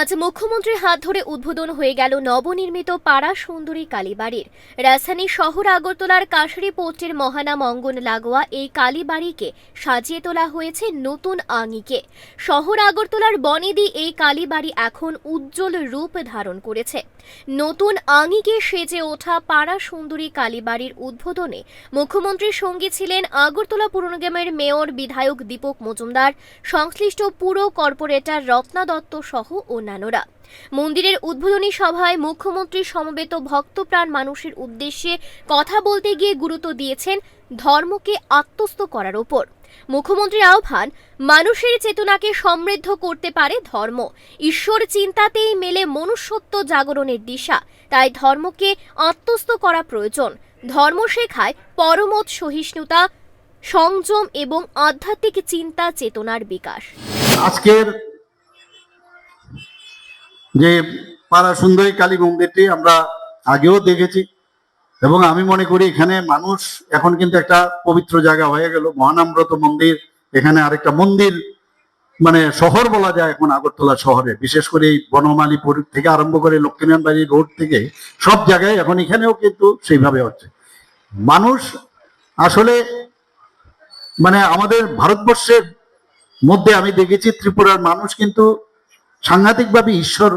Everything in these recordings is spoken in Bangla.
আজ মুখ্যমন্ত্রীর হাত ধরে উদ্বোধন হয়ে গেল নবনির্মিত পাড়া সুন্দরী কালীবাড়ির। রাজধানী শহর আগরতলার কাশরি পোর্টের মহানাম অঙ্গন লাগোয়া এই কালীবাড়িকে সাজিয়ে তোলা হয়েছে নতুন আঙিকে। শহর আগরতলার বনেদি এই কালীবাড়ি এখন উজ্জ্বল রূপ ধারণ করেছে। নতুন আঙিকে সেজে ওঠা পাড়া সুন্দরী কালীবাড়ির উদ্বোধনে মুখ্যমন্ত্রীর সঙ্গে ছিলেন আগরতলা পুরনগেমের মেয়র বিধায়ক দীপক মজুমদার, সংশ্লিষ্ট পুর কর্পোরেটর রত্না দত্ত সহ অন্যান্যরা। মন্দিরের উদ্বোধনী সভায় মুখ্যমন্ত্রী সমবেত ভক্তপ্রাণ মানুষের উদ্দেশ্যে কথা বলতে গিয়ে গুরুত্ব দিয়েছেন ধর্মকে আত্মস্থ করার ওপর। মুখ্যমন্ত্রীর আহ্বান, মানুষের চেতনাকে সমৃদ্ধ করতে পারে ধর্ম। ঈশ্বর চিন্তাতেই মেলে মনুষ্যত্ব জাগরণের দিশা। তাই ধর্মকে আত্মস্থ করা প্রয়োজন। ধর্ম শেখায় পরমত সহিষ্ণুতা, সংযম এবং আধ্যাত্মিক চিন্তা চেতনার বিকাশ। আজকের যে পাড়া সুন্দরী কালী মন্দিরটি আমরা আগেও দেখেছি। এবং আমি মনে করি এখানে মানুষ এখন কিন্তু একটা পবিত্র জায়গা হয়ে গেল। মহানামব্রত মন্দির, এখানে আরেকটা মন্দির মানে শহর বলা যায় এখন আগরতলা শহরে। বিশেষ করে এই বনমালীপুর থেকে আরম্ভ করে লক্ষ্মীনারায়ণবাড়ি রোড থেকে সব জায়গায় এখন এখানেও কিন্তু সেইভাবে হচ্ছে। মানুষ আসলে মানে আমাদের ভারতবর্ষের মধ্যে আমি দেখেছি ত্রিপুরার মানুষ কিন্তু সাংঘাতিকভাবে ঈশ্বর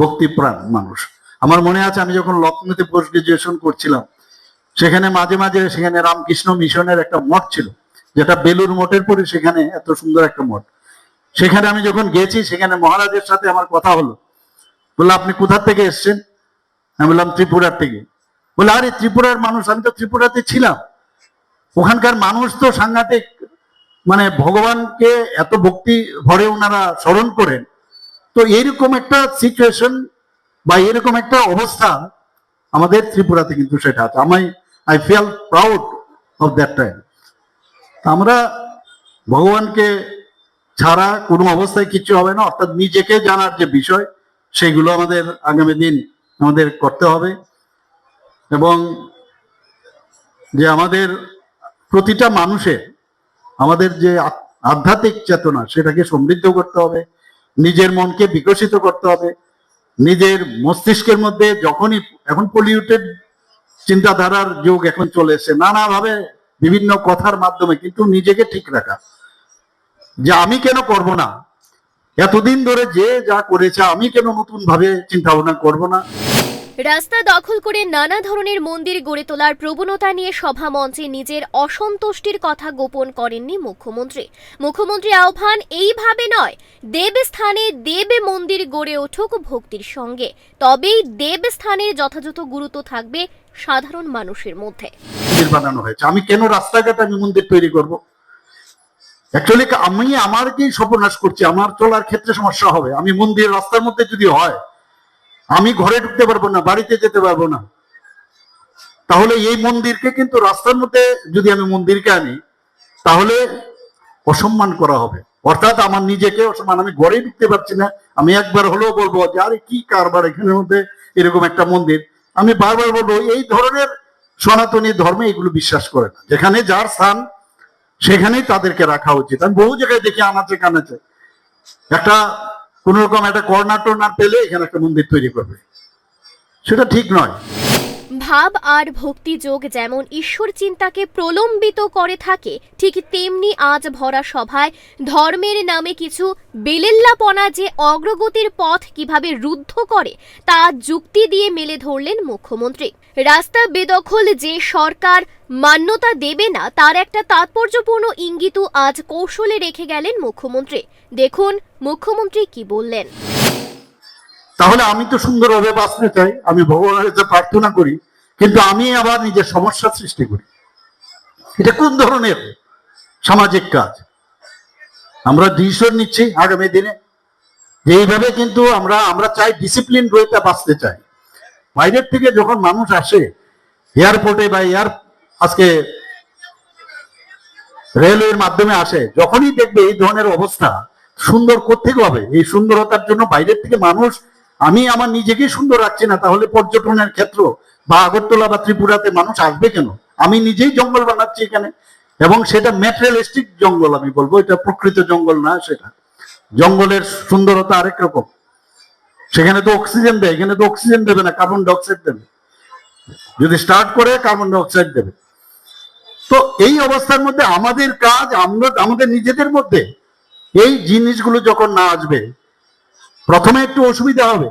ভক্তিপ্রাণ মানুষ। আমার মনে আছে আমি যখন লখনৌতে পোস্ট গ্রাজুয়েশন করছিলাম, সেখানে মাঝে মাঝে সেখানে রামকৃষ্ণ মিশনের একটা মঠ ছিল, যেটা বেলুর মঠের পরে সেখানে এত সুন্দর একটা মঠ। সেখানে আমি যখন গেছি, সেখানে মহারাজের সাথে আমার কথা হলো। বলল, আপনি কোথার থেকে এসছেন? আমি বললাম, ত্রিপুরার থেকে। বলে আরে, ত্রিপুরার মানুষ, আমি তো ত্রিপুরাতে ছিলাম। ওখানকার মানুষ তো সাংঘাতিক মানে ভগবানকে এত ভক্তি ভরে ওনারা স্মরণ করেন। তো এইরকম একটা সিচুয়েশন বা এরকম একটা অবস্থা আমাদের ত্রিপুরাতে কিন্তু সেটা আছে। আমি I feel proud of that time আমরা ভগবানকে ছাড়া কোনো অবস্থায় কিছু হবে না, অর্থাৎ নিজেকে জানার যে বিষয়, সেগুলো আমাদের আগামী দিন আমাদের করতে হবে। এবং যে আমাদের প্রতিটা মানুষের আমাদের যে আধ্যাত্মিক চেতনা, সেটাকে সমৃদ্ধ করতে হবে, নিজের মনকে বিকশিত করতে হবে। নিজের মস্তিষ্কের মধ্যে যখনই এখন পলিউটেড চিন্তাধারার যুগ এখন চলে এসে নানাভাবে বিভিন্ন কথার মাধ্যমে কিন্তু নিজেকে ঠিক রাখা। যে আমি কেন করব না? এতদিন ধরে যে যা করেছে, আমি কেন নতুন ভাবে চিন্তা ভাবনা করব না? রাস্তা দখল করে নানা ধরনের মন্দির গড়ে তোলার প্রবণতা নিয়ে সভা মঞ্চে নিজের অসন্তুষ্টির কথা গোপন করেননি মুখ্যমন্ত্রী। মুখ্যমন্ত্রী আহ্বান, এইভাবে নয় দেব স্থানে দেব মন্দির গড়ে উঠুক ভক্তির সঙ্গে। তবেই দেবস্থানের যথাযথ গুরুত্ব থাকবে সাধারণ মানুষের মধ্যে। বানানো হয়েছে। আমি কেন রাস্তাঘাটে আমি মন্দির তৈরি করব? অ্যাকচুয়ালি আমি আমার কি সর্বনাশ করছি? আমার চলার ক্ষেত্রে সমস্যা হবে। আমি মন্দির রাস্তার মধ্যে যদি হয় আমি ঘরে ঢুকতে পারব না, বাড়িতে যেতে পারব না। তাহলে এই মন্দিরকে কিন্তু রাস্তার মধ্যে যদি আমি মন্দিরকে আনি, তাহলে অসম্মান করা হবে। অর্থাৎ আমার নিজেকে অসম্মান, আমি ঘরে ঢুকতে পারছি না। আমি একবার হলেও বলব যে, আরে কি কারবার এখানের মধ্যে এরকম একটা মন্দির? আমি বারবার বলব, এই ধরনের সনাতনী ধর্মে এগুলো বিশ্বাস করে না। যেখানে যার স্থান, সেখানেই তাদেরকে রাখা উচিত। আমি বহু জায়গায় দেখি আনাচে কানাচে। একটা কোন রকম একটা কর্নার টর্নার পেলে এখানে একটা মন্দির তৈরি করবে। সেটা ঠিক নয়। ভাব আর ভক্তি যোগ যেমন ঈশ্বর চিন্তাকে প্রলম্বিত করে থাকে, ঠিক তেমনি আজ ভরা সভায় ধর্মের নামে কিছু বেলেল্লাপনা যে অগ্রগতির পথ কীভাবে রুদ্ধ করে, তা যুক্তি দিয়ে মেলে ধরলেন মুখ্যমন্ত্রী। রাস্তা বেদখল যে সরকার মান্যতা দেবে না, তার একটা তাৎপর্যপূর্ণ ইঙ্গিতও আজ কৌশলে রেখে গেলেন মুখ্যমন্ত্রী। দেখুন মুখ্যমন্ত্রী কি বললেন। তাহলে আমি তো সুন্দরভাবে বাঁচতে চাই, আমি ভগবানের কাছে প্রার্থনা করি, কিন্তু আমি আবার নিজের সমস্যা সৃষ্টি করি। এটা কোন ধরনের সামাজিক কাজ? আমরা ডিসিশন নিচ্ছি আগামী দিনে। এইভাবে কিন্তু আমরা আমরা চাই ডিসিপ্লিন রয়েতে বাঁচতে চাই। বাইরের থেকে যখন মানুষ আসে এয়ারপোর্টে বা এয়ার আজকে রেলওয়ের মাধ্যমে আসে, যখনই দেখবে এই ধরনের অবস্থা সুন্দর কোথেকে হবে? এই সুন্দরতার জন্য বাইরের থেকে মানুষ, আমি আমার নিজেকে সুন্দর রাখছি না, তাহলে পর্যটনের ক্ষেত্র বা আগরতলা বা ত্রিপুরাতে মানুষ আসবে কেন? আমি নিজেই জঙ্গল বানাচ্ছি এখানে, এবং সেটা ম্যাটেরিয়ালিস্টিক জঙ্গল আমি বলব, এটা প্রকৃত জঙ্গল না সেটা। জঙ্গলের সুন্দরতা আরেক রকম। সেখানে তো অক্সিজেন দেয়, এখানে তো অক্সিজেন দেবে না, কার্বন ডাইঅক্সাইড দেবে। যদি স্টার্ট করে, কার্বন ডাইঅক্সাইড দেবে। তো এই অবস্থার মধ্যে আমাদের কাজ, আমরা, আমাদের নিজেদের মধ্যে এই জিনিসগুলো যখন না আসবে, প্রথমে একটু অসুবিধা হবে।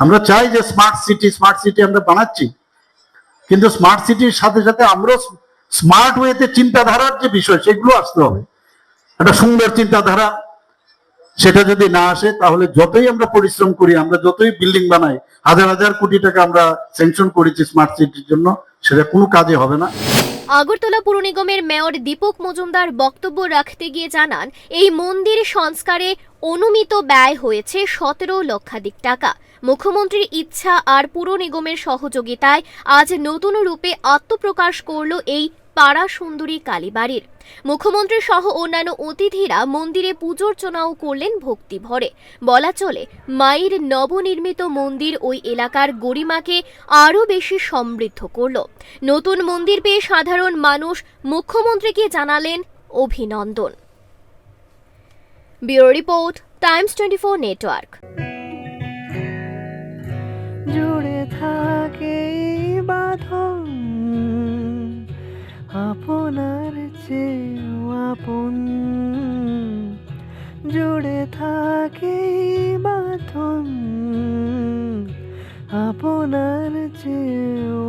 আমরা চাই যে স্মার্ট সিটি স্মার্ট সিটি আমরা বানাচ্ছি। কিন্তু স্মার্ট সিটির সাথে সাথে আমরাও স্মার্ট ওয়েতে চিন্তাধারার যে বিষয়, সেগুলো আসতে হবে। একটা সুন্দর চিন্তাধারা, সেটা যদি না আসে, তাহলে যতই আমরা পরিশ্রম করি, আমরা যতই বিল্ডিং বানাই, হাজার হাজার কোটি টাকা আমরা স্যাংশন করেছি স্মার্ট সিটির জন্য, সেটা কোনো কাজে হবে না। আগরতলা পুর নিগমের মেয়র দীপক মজুমদার বক্তব্য রাখতে গিয়ে জানান, এই মন্দির সংস্কারে অনুমিত ব্যয় হয়েছে সতেরো লক্ষাধিক টাকা। মুখ্যমন্ত্রীর ইচ্ছা আর পুর নিগমের সহযোগিতায় আজ নতুন রূপে আত্মপ্রকাশ করল এই পাড়া সুন্দরী কালীবাড়ির। মুখ্যমন্ত্রী সহ অন্যান্য অতিথিরা মন্দিরে পুজোর্চনাও করলেন ভক্তি ভরে। বলা চলে, মায়ের নবনির্মিত মন্দির ওই এলাকার গরিমাকে আরও বেশি সমৃদ্ধ করল। নতুন মন্দির পেয়ে সাধারণ মানুষ মুখ্যমন্ত্রীকে জানালেন অভিনন্দন। Bureau report, Times twenty four network. আপনার চেয়েও আপন। জুড়ে থাকে এই আপনার আপনার চেয়েও